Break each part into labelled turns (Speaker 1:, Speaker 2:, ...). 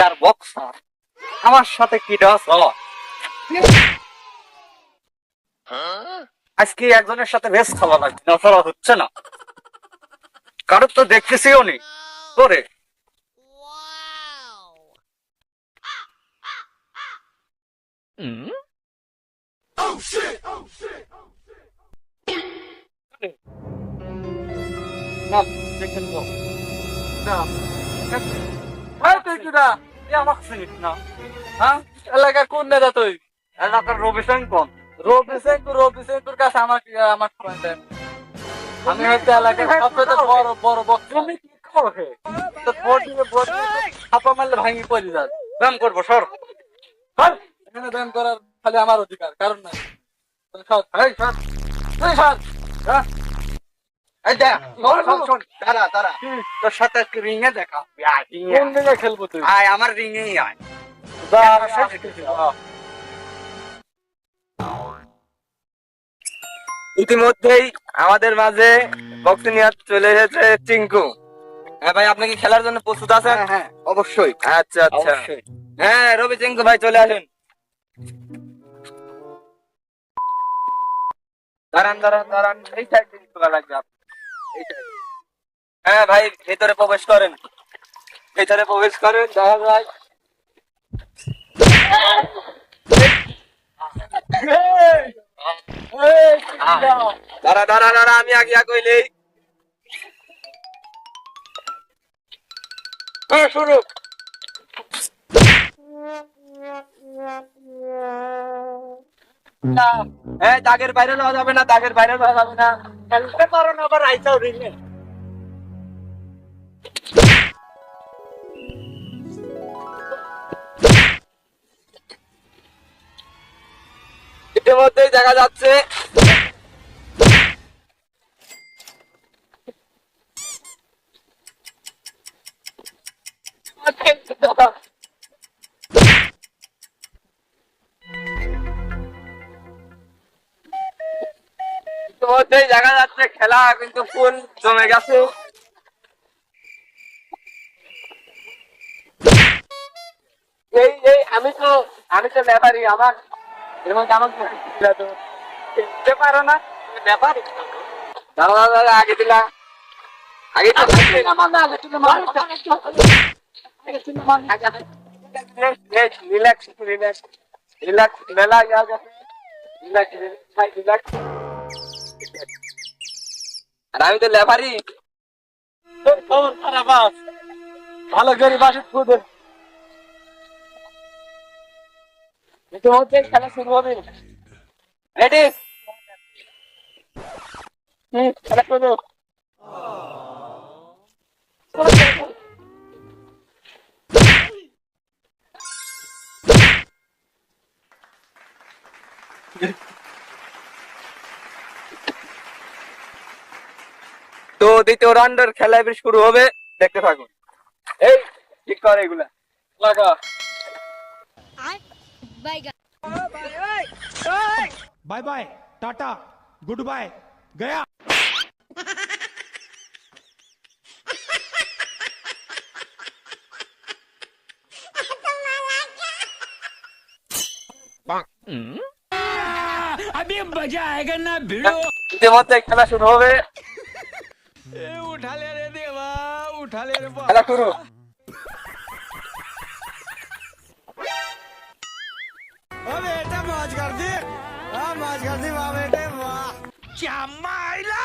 Speaker 1: তার বক্সার। আমার সাথে কি ডাস আজকে একজনের সাথে বেশ খাওয়া লাগছে না ছাড়া হচ্ছে না। কারোর তো দেখতেছিও নি। করে না, দেখেন না।
Speaker 2: হ্যাঁ তুই
Speaker 1: আমাকে চিনিস না?
Speaker 2: হ্যাঁ এলাকার কোন নেতা তুই?
Speaker 1: এলাকার রবি কোন
Speaker 2: রবি সিংকুর রবি সিংকুর কাছে আমার আমার পয়েন্ট আমি হচ্ছে এলাকার সবচেয়ে বড় বড় বক্তা
Speaker 1: তুমি কি করো?
Speaker 2: তো ভোট দিলে ভোট ছাপা মারলে ভাঙি পড়ে যাবে
Speaker 1: ব্যায়াম করব সর।
Speaker 2: সর, এখানে ব্যায়াম করার খালি আমার অধিকার কারণ নাই। সর, এই সর, তুই সর, হ্যাঁ?
Speaker 1: তোর সাথে রিং এ দেখা হবে। আয়, ring এ
Speaker 2: কোন
Speaker 1: আয়।
Speaker 2: খেলব তুই?
Speaker 1: আয়, আমার রিং এই আয়
Speaker 2: যা,
Speaker 1: সব
Speaker 2: সব
Speaker 1: শিখেছি।
Speaker 3: ইতিমধ্যেই আমাদের মাঝে বক্সিং চলে এসেছে চিঙ্কু হ্যাঁ ভাই আপনি কি খেলার জন্য প্রস্তুত আছেন?
Speaker 1: হ্যাঁ হ্যাঁ অবশ্যই।
Speaker 3: আচ্ছা আচ্ছা। হ্যাঁ রবি চিঙ্কু ভাই চলে আসেন। দাঁড়ান দাঁড়ান দাঁড়ান। এই সাইড থেকে লাগবে। হ্যাঁ ভাই ভেতরে প্রবেশ করেন। ভেতরে প্রবেশ করেন দেখা যায় দাঁড়া দাঁড়া দাঁড়া আমি আগিয়া কইলেই হ্যাঁ শুরু। হ্যাঁ দাগের বাইরে যাওয়া যাবে না দাগের বাইরে যাওয়া যাবে না।
Speaker 1: খেলতে পারো না আবার আইসাও রিং এ
Speaker 3: ইতিমধ্যেই দেখা যাচ্ছে ইতিমধ্যেই দেখা খেলা কিন্তু ফুল জমে গেছে। এই এই, আমি তো আমি তো ব্যাপারই আমার এর মধ্যে আমাকে দিলা তো। খেলতে পারো না তো relax relax relax relax relax. আর আমি তো লেফারি
Speaker 2: খবর খারাপ ভালো করে বাসে খুদে
Speaker 3: ইতিমধ্যে খেলা শুরু হবে। রেডি হুম খেলা শুরু। তো দ্বিতীয় রাউন্ডের খেলা এবার শুরু হবে দেখতে থাকুন এই ঠিক কর এগুলা
Speaker 2: লাগা
Speaker 4: Bye.
Speaker 5: Bye bye tata good bye गया अभी मजा आएगा ना भिड़ो
Speaker 3: ইতিমধ্যে খেলা শুরু হবে
Speaker 5: उठा ले रे देवा उठा ले रे
Speaker 3: খেলা শুরু
Speaker 5: बेटा मौज कर दी हाँ मौज कर दी वाह बेटे वाह क्या माइला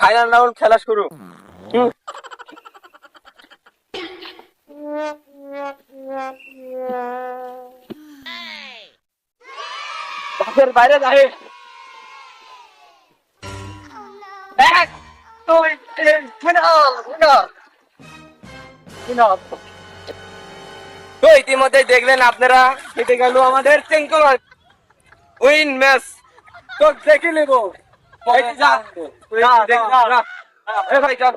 Speaker 3: ফাইনাল রাউন্ড খেলা শুরু বাসের বাইরে যাবে। এক দুই তিন ফিনাল ফিনাল ফিনাল তো ইতিমধ্যে দেখলেন আপনারা কেটে গেল আমাদের চিঙ্কু উইন ম্যাচ
Speaker 2: তো দেখে নেব।
Speaker 3: এই যে যা, তুই দেখ, যা, যা। এ ভাই চল